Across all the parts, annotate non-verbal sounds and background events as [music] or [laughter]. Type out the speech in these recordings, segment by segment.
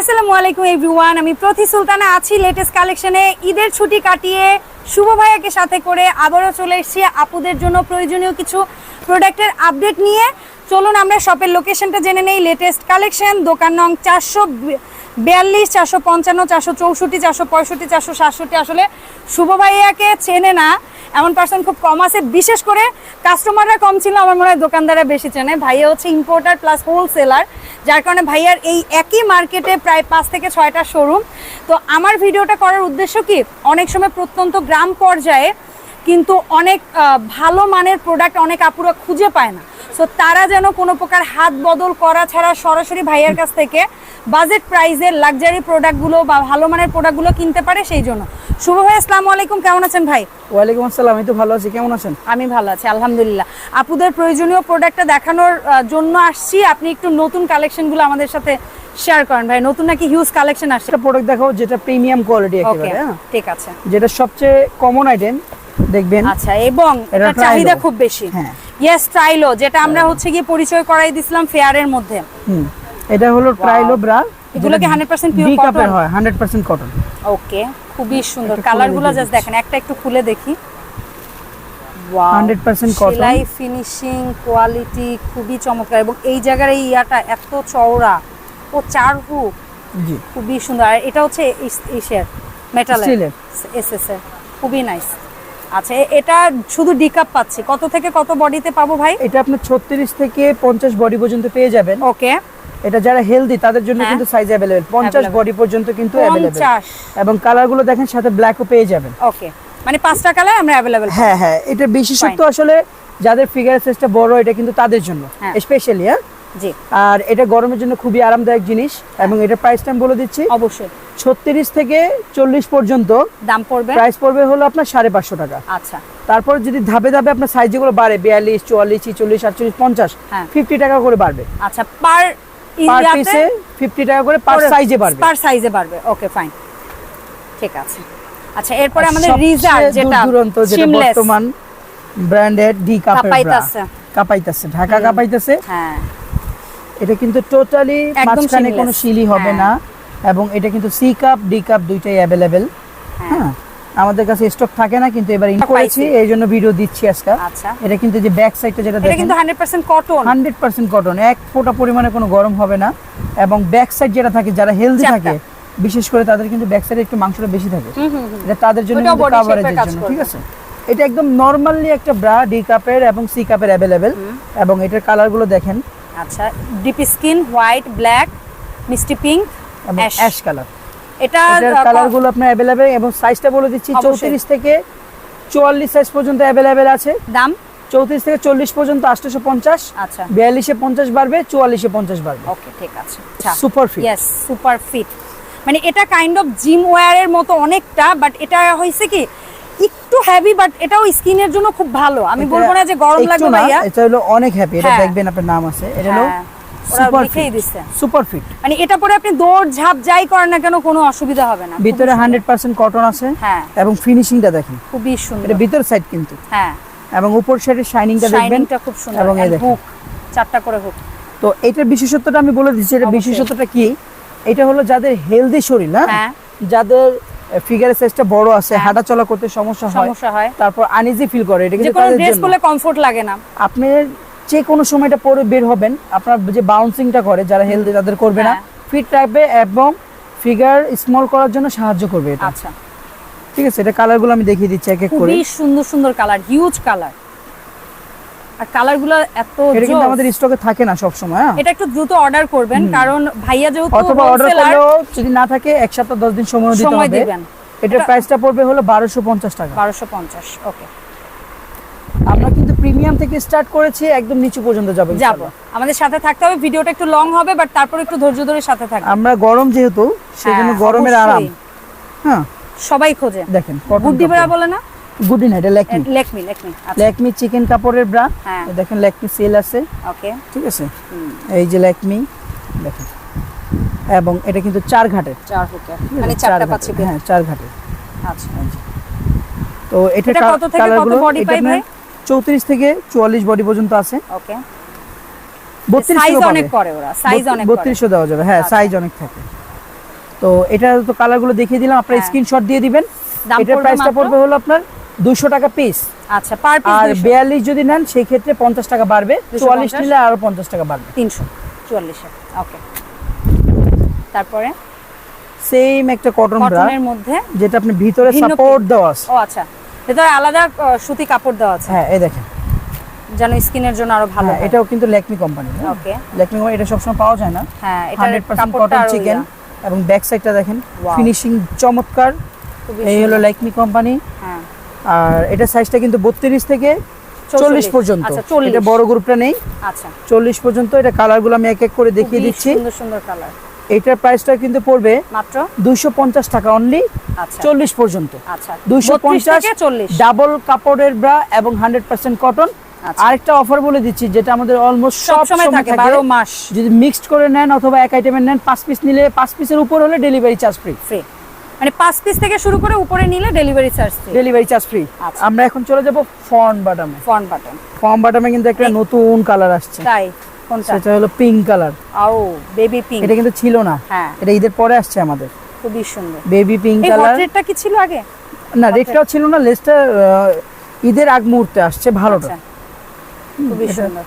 আসসালামু আলাইকুম এভরিওয়ান, আমি প্রতি সুলতানা আছি লেটেস্ট কালেকশনে ঈদের ছুটি কাটিয়ে শুভ ভাইয়াকে সাথে করে আবারও চলে এসেছি আপুদের জন্য প্রয়োজনীয় কিছু প্রোডাক্টের আপডেট নিয়ে। চলুন আমরা শপের লোকেশনটা জেনে নেই লেটেস্ট কালেকশন দোকান নং চারশো বিয়াল্লিশ, চারশো পঞ্চান্ন, চারশো চৌষট্টি, চারশো পঁয়ষট্টি, চারশো সাতষট্টি আসলে শুভ ভাইয়াকে চেনে না। এমন পার্সন খুব কম আছে। বিশেষ করে কাস্টমাররা কম ছিল, আমার মনে হয় দোকানদাররা বেশি চেনে। ভাইয়া হচ্ছে ইম্পোর্টার প্লাস হোলসেলার যার কারণে ভাইয়ার এই একই মার্কেটে প্রায় পাঁচ থেকে ছয়টা শোরুম তো আমার ভিডিওটা করার উদ্দেশ্য কি? অনেক সময় প্রত্যন্ত গ্রাম পর্যায়ে কিন্তু অনেক ভালো মানের প্রোডাক্ট অনেক আপুরা খুঁজে পায় না। সো তারা যেন কোনো প্রকার হাত বদল করা ছাড়া সরাসরি ভাইয়ার কাছ থেকে বাজেট প্রাইজের লাক্সারি প্রোডাক্টগুলো বা ভালো মানের প্রোডাক্টগুলো কিনতে পারে সেই জন্য। শুভ ভাই আসসালামু আলাইকুম কেমন আছেন ভাই? ওয়ালাইকুম আসসালাম আমি তো ভালো আছি কেমন আছেন? আমি ভালো আছি আলহামদুলিল্লাহ। আপুদের প্রয়োজনীয় প্রোডাক্টটা দেখানোর জন্য আসছি। আপনি একটু নতুন কালেকশনগুলো আমাদের সাথে শেয়ার করেন ভাই নতুন নাকি হিউজ কালেকশন আসছে? একটা প্রোডাক্ট দেখাও যেটা প্রিমিয়াম কোয়ালিটি একেবারে হ্যাঁ? ঠিক আছে। যেটা সবচেয়ে কমন আইটেম দেখবেন। আচ্ছা এবং এটা চাহিদা খুব বেশি। হ্যাঁ। ইয়েস ট্রাইলো যেটা আমরা হচ্ছে গিয়ে পরিচয় করাই দিছিলাম ফেয়ারের মধ্যে। হুম এটা হলো ট্রাইলো ব্রা এগুলো কি 100% pure বি কাপের cotton? হয় 100% কটন ওকে খুবই সুন্দর। কালারগুলো জাস্ট দেখেন একটা একটু খুলে দেখি। Wow, 100% সেলাই ফিনিশিং কোয়ালিটি খুবই চমৎকার। এবং এই জায়গার এই ইয়াটা এত চওড়া। ও চার হুক জি খুবই সুন্দর আর এটা হচ্ছে ইসের মেটাল Steel এর। এস এস এর খুবই নাইস আচ্ছা এ- এটা শুধু ডিকাপ পাচ্ছি কত থেকে কত বডিতে পাবো ভাই এটা আপনি 36 থেকে 50 বডি পর্যন্ত পেয়ে যাবেন ওকে এটা যারা হেলদি তাদের জন্য হ্যাঁ। কিন্তু সাইজ अवेलेबल 50 Available। বডি পর্যন্ত কিন্তু अवेलेबल পঞ্চাশ এবং কালারগুলো দেখেন সাথে ব্ল্যাকও পেয়ে যাবেন ওকে মানে পাঁচটা কালার আমরা অ্যাভেলেবেল হ্যাঁ হ্যাঁ এটা বিশেষত্ব Fine. আসলে যাদের ফিগার সাইজটা বড় এটা কিন্তু তাদের জন্য হ্যাঁ। স্পেশালি হ্যাঁ জি। আর এটা গরমের জন্য খুবই আরামদায়ক জিনিস এবং এটা প্রাইসটা আমি বলে দিচ্ছি। অবশ্যই। ছত্রিশ থেকে চল্লিশ পর্যন্ত দাম পড়বে? প্রাইস পড়বে হলো আপনার সাড়ে পাঁচশো টাকা। আচ্ছা। তারপর যদি ধাপে ধাপে আপনার সাইজ যেগুলো বাড়ে বিয়াল্লিশ চুয়াল্লিশ ছিচল্লিশ আটচল্লিশ পঞ্চাশ হ্যাঁ। ফিফটি টাকা করে বাড়বে। আচ্ছা পার পার পিসে ফিফটি টাকা করে পার সাইজে বাড়বে। পার সাইজে বাড়বে। ওকে ফাইন ঠিক আছে। আচ্ছা এরপরে আমাদের রিজার্ভ যেটা দূর দূরান্ত যেটা বর্তমান ব্র্যান্ডেড ডি কাপাইতাছে। কাপাইতাছে ঢাকা কাপাইতাছে। হ্যাঁ। এটা কিন্তু টোটালি মাঝখানে কোনো শিলি হবে হ্যাঁ। না এবং এটা কিন্তু সি কাপ ডি কাপ দুইটাই অ্যাভেলেবেল হ্যাঁ। আমাদের কাছে স্টক থাকে না কিন্তু এবার ইন করেছি এই জন্য ভিডিও দিচ্ছি আজকে। আচ্ছা। এটা কিন্তু যে ব্যাক সাইডটা যেটা এটা দেখেন কিন্তু hundred percent cotton hundred percent cotton এক ফোঁটা পরিমাণে কোনো গরম হবে না এবং ব্যাক সাইড যেটা থাকে যারা হেলদি থাকে বিশেষ করে তাদের কিন্তু ব্যাক সাইডে একটু মাংসটা বেশি থাকে। এটা তাদের জন্য কাভারেজের জন্য ঠিক আছে? এটা একদম নরমালি একটা ব্রা ডি কাপের এবং সি কাপের অ্যাভেলেবেল এবং এটার কালারগুলো দেখেন আচ্ছা ডিপ স্কিন হোয়াইট ব্ল্যাক মিষ্টি পিঙ্ক এবং অ্যাশ কালার এটা কালারগুলো আপনার অ্যাভেলেবেল এবং সাইজটা বলে দিচ্ছি। চৌত্রিশ থেকে চুয়াল্লিশ সাইজ পর্যন্ত অ্যাভেলেবেল আছে। দাম? চৌত্রিশ থেকে চল্লিশ পর্যন্ত আটশোশো পঞ্চাশ। আচ্ছা। বিয়াল্লিশে পঞ্চাশ বাড়বে চুয়াল্লিশে পঞ্চাশ বাড়বে। ওকে ঠিক আছে। আচ্ছা। Super fit yes super fit মানে এটা কাইন্ড অফ জিম ওয়্যারের মতো অনেকটা বাট এটা হয়েছে কি একটু হেভি বাট এটাও স্কিনের জন্য খুব ভালো। আমি বলব না যে গরম লাগবে ভাইয়া। এটা হলো অনেক হ্যাপি এটা হ্যাঁ। দেখবেন আপনার নাম আছে এটা হলো সুপার ফিট সুপার ফিট মানে এটা পরে আপনি দৌড় ঝাঁপ যাই করেন না কেন কোনো অসুবিধা হবে না। ভিতরে হান্ড্রেড পার্সেন্ট কটন আছে হ্যাঁ। এবং ফিনিশিংটা দেখেন। খুবই সুন্দর। এটা ভিতর সাইড কিন্তু। হ্যাঁ। এবং উপর সাইডের শাইনিংটা দেখবেন শাইনিংটা খুব সুন্দর। এবং এই দেখেন। চারটা করে হুক তো এটার বিশেষত্বটা আমি বলে দিচ্ছি এটা বিশেষত্বটা কি? এটা হলো যাদের হেলদি শরীর না? হ্যাঁ। যাদের ফিগারের সাইজটা বড় আছে হ্যাঁ। হাঁটা চলা করতে সমস্যা হয়। সমস্যা হয়। তারপর আনইজি ফিল করে এটা কিন্তু কোনো ড্রেস পরলে কমফোর্ট লাগে না। আপনি যে কোনো সময়টা পরে বের হবেন আপনার যে বাউন্সিংটা করে যারা হেলদি তাদের করবে না। হ্যাঁ। ফিট রাখবে এবং ফিগার স্মল করার জন্য সাহায্য করবে এটা। আচ্ছা। ঠিক আছে এটা কালারগুলো আমি দেখিয়ে দিচ্ছি এক এক করে। খুবই সুন্দর সুন্দর কালার হিউজ কালার আর কালারগুলো এত এটা কিন্তু আমাদের স্টকে থাকে না সব সময় হ্যাঁ। এটা একটু দ্রুত অর্ডার করবেন কারণ ভাইয়া যেহেতু অথবা অর্ডার করলেও যদি না থাকে এক সপ্তাহ দশ দিন সময় দিতে হবে। এটার প্রাইসটা পড়বে হলো বারোশো পঞ্চাশ টাকা। বারোশো পঞ্চাশ ওকে। আমরা কিন্তু প্রিমিয়াম থেকে স্টার্ট করেছি একদম নিচু পর্যন্ত যাব যাব। আমাদের সাথে থাকতে হবে ভিডিওটা একটু লং হবে বাট তারপর একটু ধৈর্য ধরে সাথে থাকবে। আমরা গরম যেহেতু সেজন্য হ্যাঁ, গরমের আরাম। হ্যাঁ। সবাই খোঁজে। দেখেন বুদ্ধি বলে না? গুডি না এটা লেকমি লেকমি লেকমি আচ্ছা লেকমি চিকেন কাপড়ের ব্রা হ্যাঁ। দেখেন লেকমি সেল আছে। ওকে ঠিক আছে? এই যে লেকমি দেখেন। এবং এটা কিন্তু চার ঘাটের। চার আছে? মানে চারটা পাচ্ছি হ্যাঁ চার ঘাটের। আচ্ছা। তো এটা কত থেকে কত body পাই ভাই? চৌত্রিশ থেকে চুয়াল্লিশ বডি পর্যন্ত আছে। ওকে সাইজ অনেক করে ওরা সাইজ অনেক দেওয়া যাবে। হ্যাঁ আচ্ছা। সাইজ অনেক থাকে। তো এটা তো কালারগুলো দেখিয়ে দিলাম আপনারা হ্যাঁ। স্ক্রিনশট দিয়ে দিবেন। এটার প্রাইসটা পড়বে হলো আপনার দুশো টাকা পিস আচ্ছা পার পিস আর বিয়াল্লিশ যদি নেন সেই ক্ষেত্রে পঞ্চাশ টাকা বাড়বে। চুয়াল্লিশ নিলে আরও পঞ্চাশ টাকা বাড়বে। তিনশো চুয়াল্লিশে। ওকে। তারপরে? সেম একটা কটন কটনের মধ্যে যেটা আপনি ভিতরে সাপোর্ট দেওয়া আছে। ও আচ্ছা ভেতরে আলাদা সুতি কাপড় দেওয়া আছে। হ্যাঁ এই দেখেন। যেন স্কিনের জন্য আরও ভালো হ্যাঁ, এটাও কিন্তু Lakme company okay. Lakme company এটা সবসময় পাওয়া যায় না। হ্যাঁ এটা হান্ড্রেড পার্সেন্ট কাপড়টা কটন চিকেন এবং ব্যাক সাইডটা দেখেন ফিনিশিং চমৎকার। এই হলো। ল্যাকমি কোম্পানি হ্যাঁ। আর এটা সাইজটা কিন্তু বত্রিশ থেকে চল্লিশ পর্যন্ত। আচ্ছা এটা বড় গ্রুপটা নেই। আচ্ছা। চল্লিশ পর্যন্ত এটা কালারগুলো আমি এক এক করে দেখিয়ে দিচ্ছি। সুন্দর সুন্দর কালার এটার প্রাইসটা কিন্তু পড়বে মাত্র? দুইশো পঞ্চাশ টাকা অনলি আচ্ছা। চল্লিশ পর্যন্ত। আচ্ছা। দুইশো 32 পঞ্চাশ চল্লিশ। ডাবল কাপড়ের ব্রা এবং হান্ড্রেড পার্সেন্ট কটন। আরেকটা অফার বলে দিচ্ছি যেটা আমাদের অলমোস্ট সব সময় থাকে বারো মাস। যদি মিক্সড করে নেন অথবা এক আইটেমের নেন পাঁচ পিস নিলে পাঁচ পিসের উপর হলে ডেলিভারি চার্জ ফ্রি ফ্রি মানে পাঁচ পিস থেকে শুরু করে উপরে নিলে delivery charge free delivery charge free. আমরা এখন চলে যাব ফন বাটামে ফন বাটন ফন বাটামে কিন্তু একটা নতুন কালার আসছে। তাই? কোনটা? সেটা হলো পিঙ্ক কালার ও বেবি পিঙ্ক এটা কিন্তু ছিল না। হ্যাঁ। এটা ঈদের পরে আসছে আমাদের। খুবই সুন্দর। বেবি পিঙ্ক কালার হটরেটটা কি ছিল আগে? না রেডটাও ছিল না লেসটা ঈদের আগ মুহূর্তে আসছে ভালোটা। আচ্ছা। খুবই সুন্দর।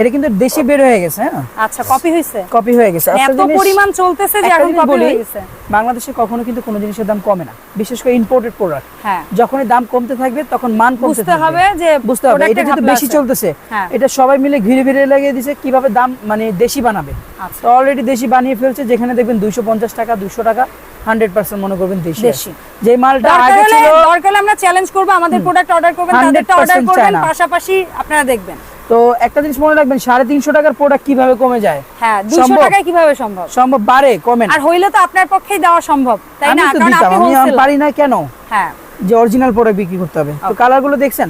এটা কিন্তু দেশে বের হয়ে গেছে হ্যাঁ? আচ্ছা কপি হয়েছে? কপি হয়ে গেছে। এত পরিমাণ চলতেছে যে এখন কপি হয়ে গেছে। বাংলাদেশে কখনো কিন্তু কোনো জিনিসের দাম কমে না বিশেষ করে ইম্পোর্টেড প্রোডাক্ট হ্যাঁ। যখনই দাম কমতে থাকবে তখন মান কমতে বুঝতে হবে যে বুঝতে হবে এটা ঘাপলা বেশি চলতেছে হ্যাঁ। এটা সবাই মিলে ঘিরে ঘিরে লাগিয়ে দিছে কীভাবে দাম মানে দেশি বানাবে। আচ্ছা। তো অলরেডি দেশি বানিয়ে ফেলছে যেখানে দেখবেন দুইশো পঞ্চাশ টাকা দুশো টাকা হান্ড্রেড পার্সেন্ট মনে করবেন দেশি দেশি। যে মালটা আগে ছিল দরকার আমরা চ্যালেঞ্জ করব আমাদের প্রোডাক্ট অর্ডার করবেন তাদেরটা অর্ডার করবেন পাশাপাশি আপনারা দেখবেন। তো একটা জিনিস মনে রাখবেন সাড়ে তিনশো টাকার প্রোডাক্ট কীভাবে কমে যায়? হ্যাঁ 200 সম্ভব। টাকায় কীভাবে সম্ভব? সম্ভব বাড়ে কমে আর হইলে তো আপনার পক্ষেই দেওয়া সম্ভব তাই আমি তো আমি পারি না কেন? হ্যাঁ। যে অরিজিনাল প্রোডাক্ট বিক্রি করতে হবে। তো Okay. কালারগুলো দেখছেন?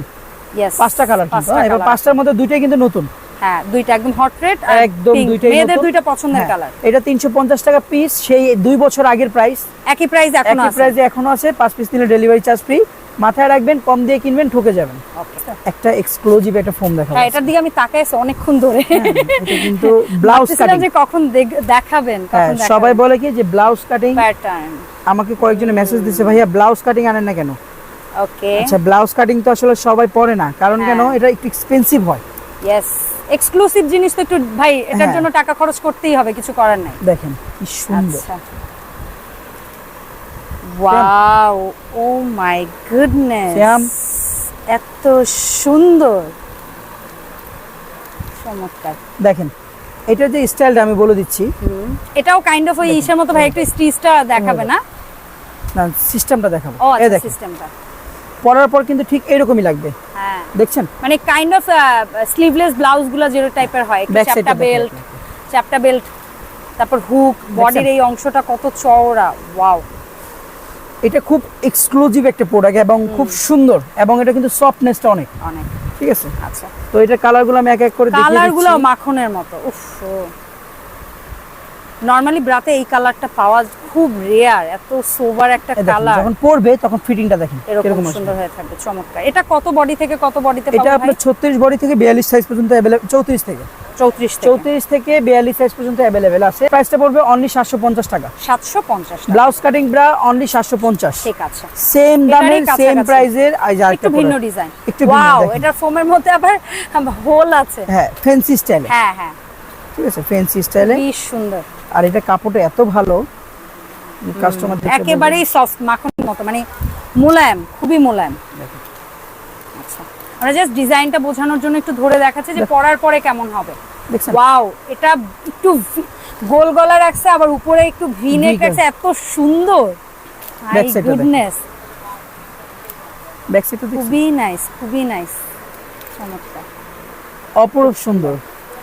পাঁচটা কালার হ্যাঁ, এবার পাঁচটার মধ্যে দুইটাই কিন্তু নতুন। হ্যাঁ দুইটা একদম হট রেড একদম। দুইটাই মেয়েদের দুইটা পছন্দের হ্যাঁ, কালার এটা তিনশো পঞ্চাশ টাকা পিস সেই দুই বছর আগের প্রাইস একই প্রাইস এখনও একই আছে। প্রাইসে এখনও আছে পাঁচ পিস নিলে ডেলিভারি চার্জ ফ্রি মাথায় রাখবেন কম দিয়ে কিনবেন ঠকে যাবেন। একটা এক্সক্লুসিভ একটা ফোম দেখাবো। হ্যাঁ এটার দিকে আমি তাকাই আছি অনেকক্ষণ ধরে। এটা কিন্তু [laughs] ব্লাউজ কাটিং যে কখন দেখাবেন হ্যাঁ কখন সবাই বলে কি যে ব্লাউজ কাটিং প্যাটার্ন আমাকে কয়েকজনে মেসেজ দিচ্ছে ভাইয়া ব্লাউজ কাটিং আনেন না কেন? ওকে আচ্ছা ব্লাউজ কাটিং তো আসলে সবাই পরে না। কারণ কেন? হ্যাঁ। এটা একটু এক্সপেন্সিভ হয়। ইয়েস এক্সক্লুসিভ জিনিস তো একটু ভাই এটার হ্যাঁ। জন্য টাকা খরচ করতেই হবে কিছু করার নাই। দেখেন কি সুন্দর। আচ্ছা। Wow oh my goodness. এত সুন্দর। চমৎকার। দেখেন এটা যে স্টাইলটা আমি বলে দিচ্ছি। এটাও কাইন্ড অফ ওই ইসের মতো ভাই একটু স্টিচটা দেখাবে না? না সিস্টেমটা দেখাবো। ও এই আচ্ছা সিস্টেমটা পরার পর কিন্তু ঠিক এরকমই লাগবে। হ্যাঁ। দেখছেন? মানে কাইন্ড অফ স্লিভলেস ব্লাউজগুলো যেরকম টাইপের হয় চ্যাপটা বেল্ট চ্যাপটা বেল্ট তারপর হুক বডির এই অংশটা কত চওড়া। ওয়াও এটা খুব এক্সক্লুসিভ একটা প্রোডাক্ট এবং খুব সুন্দর এবং এটা কিন্তু সফটনেসটা অনেক। অনেক। ঠিক আছে? আচ্ছা। তো এটা কালারগুলো আমি এক এক করে দেখিয়ে কালারগুলো মাখনের মতো। উফ নরমালি ব্রাতে এই কালারটা পাওয়া খুব রেয়ার এত সোবার একটা কালার যখন পরবে তখন ফিটিংটা দেখেন এরকম সুন্দর হয়ে থাকবে চমৎকার। এটা কত বডি থেকে কত বডিতে এটা আপনার ছত্রিশ বডি থেকে বিয়াল্লিশ সাইজ পর্যন্ত অ্যাভেলেবল চৌত্রিশ থেকে। চৌত্রিশ চৌত্রিশ থেকে বিয়াল্লিশ সাইজ পর্যন্ত অ্যাভেলেবেল আছে। প্রাইসটা পড়বে অনলি সাতশো পঞ্চাশ টাকা। সাতশো পঞ্চাশ ব্লাউজ কাটিং ব্রা অনলি সাতশো পঞ্চাশ। ঠিক আছে। সেম দামের সেম। প্রাইজের একটু ভিন্ন ডিজাইন একটু ওয়াও দেখেন। ফোমের মধ্যে আবার হোল আছে। হ্যাঁ ফ্যান্সি স্টাইলে হ্যাঁ হ্যাঁ। ঠিক আছে ফ্যান্সি স্টাইলে বেশ সুন্দর। আর এটা কাপড়টা এত ভালো। কাস্টমার একেবারেই সফট মাখনের মতো মানে মোলায়েম খুবই মোলায়েম। আমরা জাস্ট ডিজাইনটা বোঝানোর জন্য একটু ধরে দেখাচ্ছি যে পরার পরে কেমন হবে। ওয়াও এটা একটু গোল গলা রাখছে আবার উপরে একটু ভি নেক। রাখছে এত সুন্দর। Side গুডনেস ব্যাক সাইডটা খুবই নাইস খুবই নাইস চমৎকার। অপরূপ সুন্দর।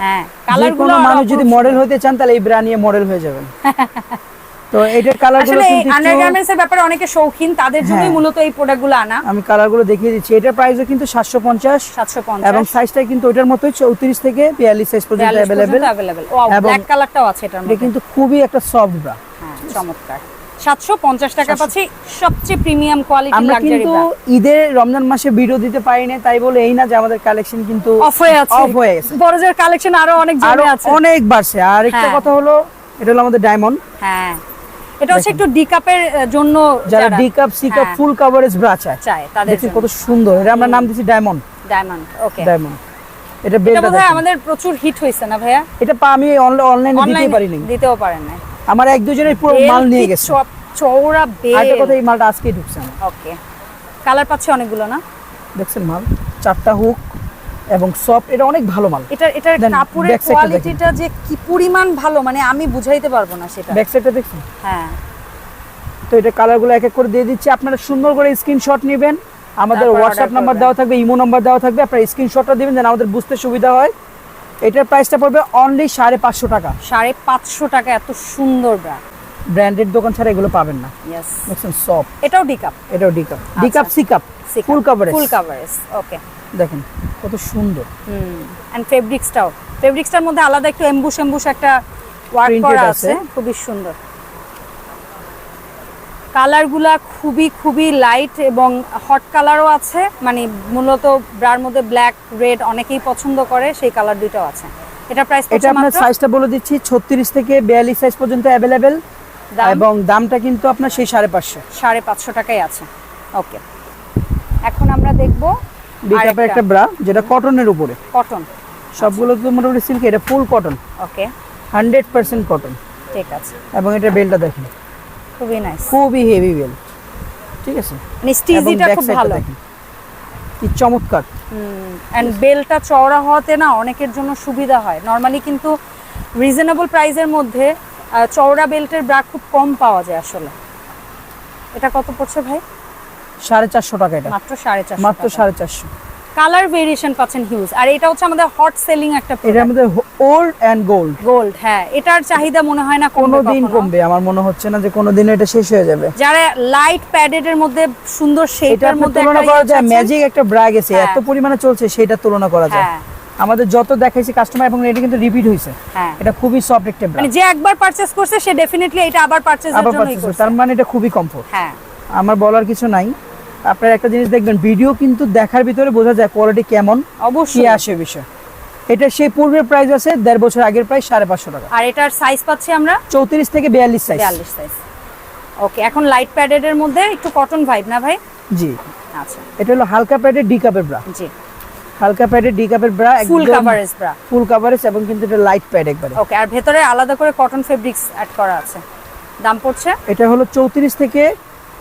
হ্যাঁ কালার কোনো মানুষ যদি মডেল হতে চান তাহলে এই ব্রা নিয়ে মডেল হয়ে যাবেন। [laughs] তো এটার কালারগুলো আসলে আন্ডারগার্মেন্টস এর ব্যাপারে অনেকে শৌখিন তাদের জন্যই হ্যাঁ। মূলত এই প্রোডাক্টগুলো আনা। আমি কালারগুলো দেখিয়ে দিচ্ছি। এটার প্রাইসও কিন্তু সাতশো পঞ্চাশ। সাতশো এবং পঞ্চাশ সাইজটা কিন্তু ওটার মতোই চৌত্রিশ থেকে বিয়াল্লিশ সাইজ পর্যন্ত অ্যাভেলেবেল অ্যাভেলেবেল ও এবং ব্ল্যাক কালারটাও আছে এটার এটা মধ্যে। কিন্তু খুবই একটা সফট ব্রা হ্যাঁ চমৎকার। সাতশো পঞ্চাশ টাকা পাচ্ছি। সবচেয়ে প্রিমিয়াম কোয়ালিটি আমরা লাক্সারি কিন্তু ঈদের রমজান মাসে ভিডিও দিতে পারি না তাই বলে এই না যে আমাদের কালেকশন কিন্তু অফ হয়ে আছে। অফ হয়ে গেছে। বড়জের কালেকশন আরও অনেক জমে আছে। অনেক বাড়ছে। আর একটা হ্যাঁ। কথা হলো এটা হলো আমাদের ডায়মন্ড হ্যাঁ। এটা হচ্ছে একটু ডি কাপের জন্য যারা ডি কাপ সি কাপ হ্যাঁ, ফুল কাভারেজ ব্রা চায়। চায় তাদের কত সুন্দর। এটা আমরা নাম দিচ্ছি ডায়মন্ড ডায়মন্ড ওকে ডায়মন্ড এটা বেলটা আমাদের প্রচুর হিট হয়েছে না ভাইয়া? এটা পা আমি অনলাইনে দিতে পারিনি। দিতেও পারেন না আমার এক দুজনের পুরো মাল নিয়ে গেছে। আরেকটা বেল কথা এই মালটা আজকেই ঢুকছে। ওকে কালার পাচ্ছে অনেকগুলো না? দেখছেন মাল? চারটা হুক এবং সফট এটা অনেক ভালো মাল। এটা এটার দেন, কাপড়ের কোয়ালিটিটা যে কি পরিমাণ ভালো মানে আমি বুঝাইতে পারব না সেটা। ব্যাক সাইডটা দেখছেন? হ্যাঁ। তো এটা কালারগুলো এক এক করে দিয়ে দিচ্ছি। আপনারা সুন্দর করে স্ক্রিনশট নেবেন। আমাদের হোয়াটসঅ্যাপ নাম্বার দেওয়া থাকবে ইমো নাম্বার দেওয়া থাকবে। আপনারা স্ক্রিনশটটা দিবেন যেন আমাদের বুঝতে সুবিধা হয়। এটার প্রাইসটা পড়বে অনলি সাড়ে পাঁচশো টাকা। সাড়ে পাঁচশো টাকা এত সুন্দর ব্রা ব্র্যান্ডেড দোকান ছাড়া এগুলো পাবেন না। ইয়েস দেখছেন সফট এটাও ডিকাপ এটাও D cup D cup C cup full coverage full coverage okay দেখেন কত সুন্দর। হুম এন্ড ফেব্রিক্সটাও ফেব্রিক্সটার মধ্যে আলাদা একটু এমবুশ এমবুশ একটা ওয়ার্ক করা আছে। খুবই সুন্দর। কালারগুলা খুবই খুবই লাইট এবং হট কালারও আছে মানে মূলত ব্রার মধ্যে ব্ল্যাক রেড অনেকেই পছন্দ করে সেই কালার দুইটাও আছে। এটা প্রাইস এটা আপনার সাইজটা বলে দিচ্ছি ছত্রিশ থেকে বিয়াল্লিশ সাইজ পর্যন্ত দাম? এবং দামটা কিন্তু আপনার সেই সাড়ে পাঁচশো। সাড়ে পাঁচশো টাকাই আছে। ওকে এখন আমরা দেখব ডিকাপের একটা ব্রা যেটা কটনের উপরে। কটন সবগুলো তো মোটামুটি সিল্ক এটা full cotton okay hundred percent cotton ঠিক আছে। এবং এটা বেলটা দেখেন। খুবই নাইস খুবই হেভি বেল ঠিক আছে? মানে স্টিজিটা খুব ভালো। কি চমৎকার। অ্যান্ড বেলটা চওড়া হওয়াতে না অনেকের জন্য সুবিধা হয়। নর্মালি কিন্তু রিজনেবল প্রাইসের মধ্যে চওড়া বেল্টের ব্রা খুব কম পাওয়া যায় আসলে। এটা কত পড়ছে ভাই? সাড়ে চারশো টাকা এটা। মাত্র সাড়ে চারশো মাত্র সাড়ে চারশো। কালার ভেরিয়েশন পাচ্ছেন হিউজ আর এটা হচ্ছে আমাদের হট সেলিং একটা এটার মধ্যে ওল্ড অ্যান্ড গোল্ড গোল্ড হ্যাঁ। এটার চাহিদা মনে হয় না কোনো কমবে দিন কমবে। আমার মনে হচ্ছে না যে কোনো দিন এটা শেষ হয়ে যাবে। যারা লাইট প্যাডেড এর মধ্যে সুন্দর এটা শেপের মধ্যে তুলনা করা ইয়ে যায়। ম্যাজিক একটা ব্রা গেছে হ্যাঁ। এত পরিমাণে চলছে সেটা তুলনা করা যায়। হ্যাঁ। আমাদের যত দেখাইছি কাস্টমার এবং এটা কিন্তু রিপিট হয়েছে হ্যাঁ। এটা খুবই সফট একটা ব্রা মানে যে একবার পারচেজ করছে সে ডেফিনেটলি এটা আবার পারচেজের আবার জন্যই করছে। তার মানে এটা খুবই কমফোর্ট হ্যাঁ। আমার বলার কিছু নাই। আপনারা একটা জিনিস দেখবেন ভিডিও কিন্তু দেখার ভিতরে বোঝা যায় কোয়ালিটি কেমন অবশ্যই। আসে বিষয়। এটা সেই পূর্বের প্রাইস আছে দেড় বছর আগের প্রাইস সাড়ে পাঁচশো টাকা। আর এটার সাইজ পাচ্ছি আমরা? চৌত্রিশ থেকে বিয়াল্লিশ সাইজ বিয়াল্লিশ সাইজ ওকে এখন লাইট প্যাডেড এর মধ্যে একটু কটন ভাইব না ভাই? জি। আচ্ছা। এটা হলো হালকা প্যাডের ডি কাপের ব্রা জি। হালকা প্যাডের ডি কাপের bra full coverage bra full coverage এবং কিন্তু এটা লাইট প্যাড একবারে। ওকে আর ভেতরে আলাদা করে কটন ফেব্রিক্স অ্যাড করা আছে। দাম পড়ছে? এটা হলো চৌত্রিশ থেকে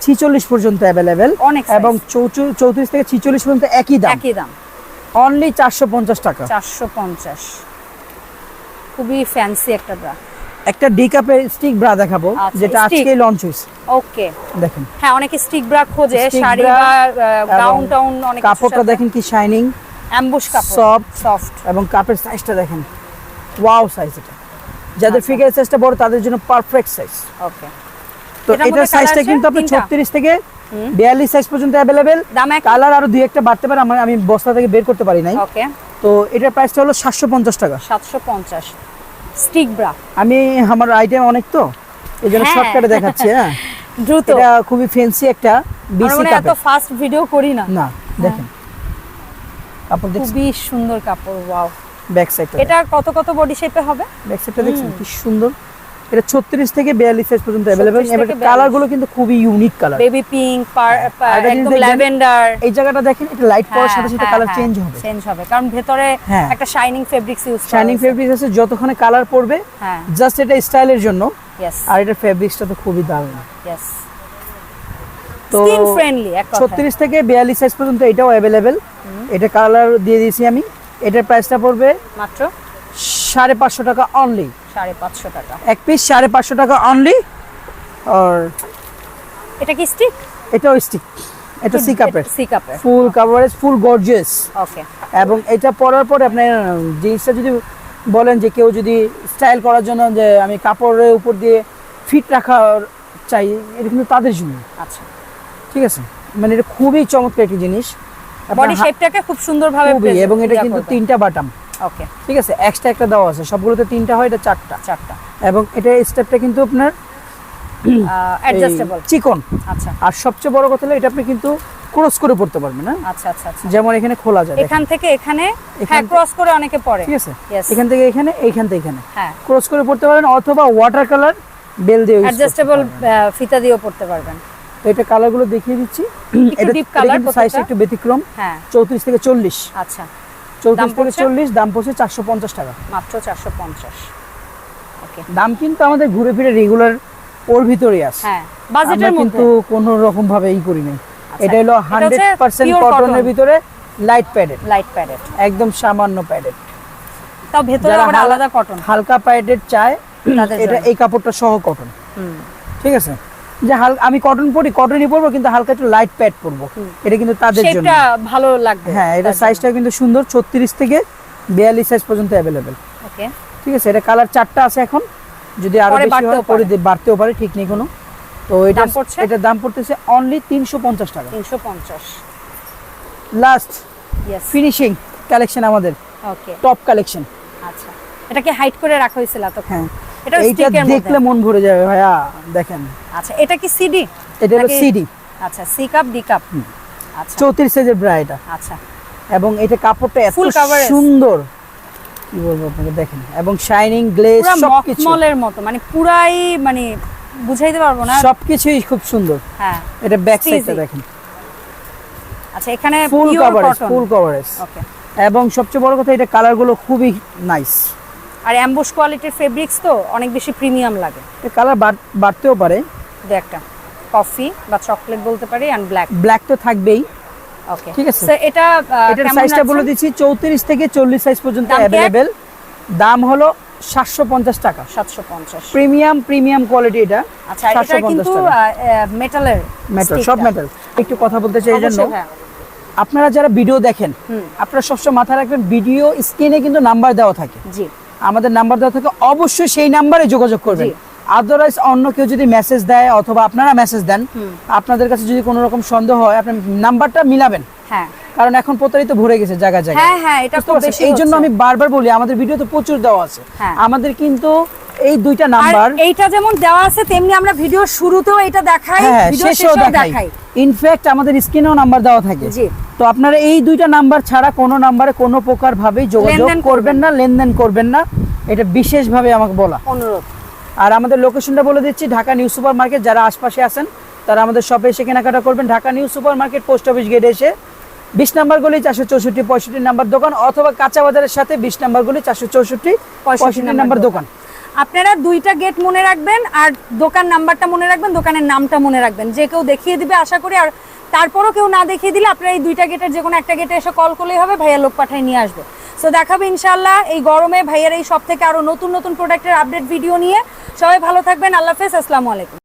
ছিচল্লিশ পর্যন্ত অ্যাভেলেবেল অনেক এবং চৌত্রিশ থেকে ছিচল্লিশ পর্যন্ত একই দাম। একই দাম। অনলি চারশো পঞ্চাশ টাকা। চারশো পঞ্চাশ। খুবই ফ্যান্সি একটা ব্রা একটা ডি কাপের স্টিক ব্রা দেখাবো আচ্ছা, যেটা। আজকেই লঞ্চ হয়েছে। ওকে দেখেন। হ্যাঁ অনেকে স্টিক ব্রা খোঁজে শাড়ি বা গাউন টাউন অনেক কাপড়টা দেখেন কি শাইনিং অ্যাম্বুশ কাপড়। Soft। সফট এবং কাপের সাইজটা দেখেন। ওয়াও সাইজ এটা। যাদের আচ্ছা। ফিগার সাইজটা বড় তাদের জন্য পারফেক্ট সাইজ ওকে তো এটার সাইজটা কিন্তু তিনটা? ছত্রিশ থেকে বিয়াল্লিশ সাইজ পর্যন্ত এক কালার আরও দুই একটা বাড়তে পারে আমি বস্তা থেকে বের করতে পারি নাই। ওকে তো এটার প্রাইসটা হলো সাতশো পঞ্চাশ টাকা। সাতশো পঞ্চাশ। স্টিক ব্রা আমি আমার আইটেম অনেক তো এই জন্য হ্যাঁ। শর্টকাটে দেখাচ্ছি হ্যাঁ। [laughs] দ্রুত। এটা খুবই ফ্যান্সি একটা বিসি মনে হয় এত কাপড় ফাস্ট ভিডিও করি না। না দেখেন। কাপড় দেখছেন? খুবই সুন্দর কাপড় ওয়াও ব্যাক সাইডটা এটা কত কত বডি শেপে হবে? ব্যাক সাইডটা দেখছেন কি সুন্দর? এটা ছত্রিশ থেকে বিয়াল্লিশ সাইজ পর্যন্ত 36 এবার কালারগুলো কিন্তু খুবই ইউনিক কালার বেবি পিঙ্ক একদম ল্যাভেন্ডার এই জায়গাটা দেখেন এটা লাইট পড়ার সাথে সাথে কালার চেঞ্জ হবে। চেঞ্জ হবে। কারণ ভেতরে হ্যাঁ। একটা শাইনিং ফেব্রিক্স ইউজ শাইনিং আছে যতক্ষণে কালার পড়বে হ্যাঁ। জাস্ট এটা স্টাইলের জন্য। আর এটার ফেব্রিক্সটা তো খুবই দারুণ। ইয়েস তো স্কিন ফ্রেন্ডলি এক কথায়। ছত্রিশ থেকে বিয়াল্লিশ সাইজ পর্যন্ত এটাও এটা কালার দিয়ে দিয়েছি আমি। এটার প্রাইসটা পড়বে মাত্র সাড়ে পাঁচশো টাকা অনলি সাড়ে পাঁচশো টাকা। এক পিস সাড়ে পাঁচশো টাকা অনলি আর এটা কি স্টিক এটাও স্টিক এটা সি কাপের সি কাপের ফুল কাভারেজ ফুল গর্জিয়াস ওকে এবং এটা পরার পরে আপনার জিনিসটা যদি বলেন যে কেউ যদি স্টাইল করার জন্য যে আমি কাপড়ের উপর দিয়ে ফিট রাখা চাই এটা কিন্তু তাদের জন্য। আচ্ছা। ঠিক আছে? মানে এটা খুবই চমৎকার একটি জিনিস। বডি শেপটাকে খুব সুন্দরভাবে এবং এটা কিন্তু তিনটা বাটাম ওকে ঠিক আছে এক্সট্রা একটা দেওয়া আছে সবগুলোতে তিনটা হয় এটা চারটা। চারটা। এবং এটা স্টেপটা কিন্তু আপনার [clears throat] অ্যাডজাস্টেবল চিকন। আচ্ছা। আর সবচেয়ে বড় কথা হলো এটা আপনি কিন্তু ক্রস করে পড়তে পারবেন না আচ্ছা আচ্ছা আচ্ছা। যেমন এখানে খোলা যায় এখান থেকে এখানে হ্যাঁ ক্রস করে অনেকে পড়ে। ঠিক আছে? এখান থেকে এখানে এইখান থেকে এখানে। হ্যাঁ। ক্রস করে পড়তে পারেন অথবা ওয়াটার কালার বেল দিয়ে অ্যাডজাস্টেবল ফিতা দিয়েও পড়তে পারবেন। তো এটা কালারগুলো দেখিয়ে দিচ্ছি। এটা deep color সাইজ একটু ব্যতিক্রম। হ্যাঁ। চৌত্রিশ থেকে চল্লিশ। আচ্ছা। চৌত্রিশ চল্লিশ দাম পড়ছে চারশো পঞ্চাশ টাকা। মাত্র চারশো পঞ্চাশ। ওকে। দাম কিন্তু আমাদের ঘুরে ফিরে রেগুলার ওর ভিতরেই আছে। হ্যাঁ বাজেটের মধ্যে। কিন্তু কোনো রকম ভাবে ই করি নাই। আচ্ছা, এটা হলো হান্ড্রেড পার্সেন্ট কটনের ভিতরে লাইট প্যাডেড লাইট প্যাডেড একদম সামান্য প্যাডেড তাও ভেতরে আবার আলাদা কটন হালকা প্যাডেড চায় এটা এই কাপড়টা সহ কটন হুম। ঠিক আছে? যে আমি কটন পরি কটনই পরবো কিন্তু হালকা একটু লাইট প্যাড পরবো। এটা কিন্তু তাদের জন্য। ভালো লাগবে হ্যাঁ এটা সাইজটা কিন্তু সুন্দর ছত্রিশ থেকে বিয়াল্লিশ সাইজ পর্যন্ত অ্যাভেলেবেল ওকে ঠিক আছে এটা কালার চারটা আছে এখন। যদি আরও বেশি হয় বাড়তেও পরে বাড়তেও পারে ঠিক নেই কোনো। তো এটা দাম দাম পড়তেছে অনলি তিনশো পঞ্চাশ টাকা। তিনশো পঞ্চাশ। লাস্ট ফিনিশিং কালেকশন আমাদের। ওকে টপ কালেকশন আচ্ছা। এটাকে হাইট করে রাখা হয়েছিল এত হ্যাঁ। এটা দেখলে মন ভরে যাবে ভাইয়া দেখেন। আচ্ছা এটা কি সিডি এটা হলো সিডি আচ্ছা সি কাপ ডি কাপ আচ্ছা। চৌত্রিশ সাইজের ব্রা এটা। আচ্ছা। এবং এটা কাপড়টা এত সুন্দর। কি বলব আপনাকে দেখেন। এবং শাইনিং গ্লেজ সবকিছু। মখমলের মতো মানে পুরাই মানে বুঝাইতে পারব না। সবকিছুই খুব সুন্দর। হ্যাঁ। এটা ব্যাক সাইডটা দেখেন। আচ্ছা এখানে ফুল কভারেজ ফুল কভারেজ ওকে এবং সবচেয়ে বড় কথা এটা কালারগুলো খুবই নাইস আর অ্যাম্বুশ কোয়ালিটির ফেব্রিক্স তো অনেক বেশি প্রিমিয়াম লাগে। কালার বাড়তেও পারে। দু একটা কফি বা চকলেট বলতে পারি অ্যান্ড ব্ল্যাক ব্ল্যাক তো থাকবেই। ওকে ঠিক আছে। এটা এটার সাইজটা বলে দিচ্ছি চৌত্রিশ থেকে চল্লিশ সাইজ পর্যন্ত অ্যাভেলেবেল দাম হলো সাতশো পঞ্চাশ টাকা। 750 প্রিমিয়াম প্রিমিয়াম কোয়ালিটি এটা। আচ্ছা এটা কিন্তু। মেটালের মেটাল সব মেটাল একটু কথা বলতে চাই এই জন্য। হ্যাঁ। আপনারা যারা ভিডিও দেখেন। আপনারা সবসময় মাথায় রাখবেন ভিডিও স্ক্রিনে কিন্তু নাম্বার দেওয়া থাকে। জি। আমাদের নাম্বার দেওয়া থাকে অবশ্যই সেই নাম্বারে যোগাযোগ করবেন। আদারওয়াইজ অন্য কেউ যদি মেসেজ দেয় অথবা আপনারা মেসেজ দেন আপনাদের কাছে যদি কোনো রকম সন্দেহ হয় আপনি নাম্বারটা মিলাবেন। হ্যাঁ। কারণ এখন প্রতারিত ভরে গেছে জায়গা হ্যাঁ হ্যাঁ এটা? বেশি এই জন্য আমি বারবার বলি আমাদের ভিডিও তো প্রচুর দেওয়া আছে। হ্যাঁ। আমাদের কিন্তু এই দুইটা নাম্বার এইটা যেমন দেওয়া আছে তেমনি আমরা ভিডিও শুরুতেও এটা দেখাই হ্যাঁ শেষেও শেষেও দেখাই। ইনফ্যাক্ট আমাদের স্ক্রিনেও নাম্বার দেওয়া থাকে। জি। তো আপনারা এই দুইটা নাম্বার ছাড়া কোনো নাম্বারে কোনো প্রকার ভাবে যোগাযোগ করবেন না লেনদেন করবেন না। এটা বিশেষভাবে আমাকে বলা। অনুরোধ। আর আমাদের লোকেশনটা বলে দিচ্ছি ঢাকা নিউ সুপার মার্কেট যারা আশপাশে আছেন তারা আমাদের শপে এসে কেনাকাটা করবেন। Dhaka new super market post office গেটে এসে বিশ নাম্বার গলি চারশো চৌষট্টি পঁয়ষট্টি নাম্বার দোকান অথবা কাঁচা বাজারের সাথে বিশ নাম্বার গলি চারশো চৌষট্টি পঁয়ষট্টি নাম্বার দোকান। আপনারা দুইটা গেট মনে রাখবেন আর দোকান নাম্বারটা মনে রাখবেন, দোকানের নামটা মনে রাখবেন। যে কেউ দেখিয়ে দিবে, আশা করি, আর তারপরও কেউ না দেখিয়ে দিলে আপনারা এই দুইটা গেটের যে কোনো একটা গেটে এসে কল করলেই হবে, ভাইয়া লোক পাঠায় নিয়ে আসবে। সো দেখাবে ইনশাল্লাহ এই গরমে ভাইয়ার এই সব থেকে আরও নতুন নতুন প্রোডাক্টের আপডেট ভিডিও নিয়ে। সবাই ভালো থাকবেন, আল্লাহ হাফেজ, আসসালামু আলাইকুম।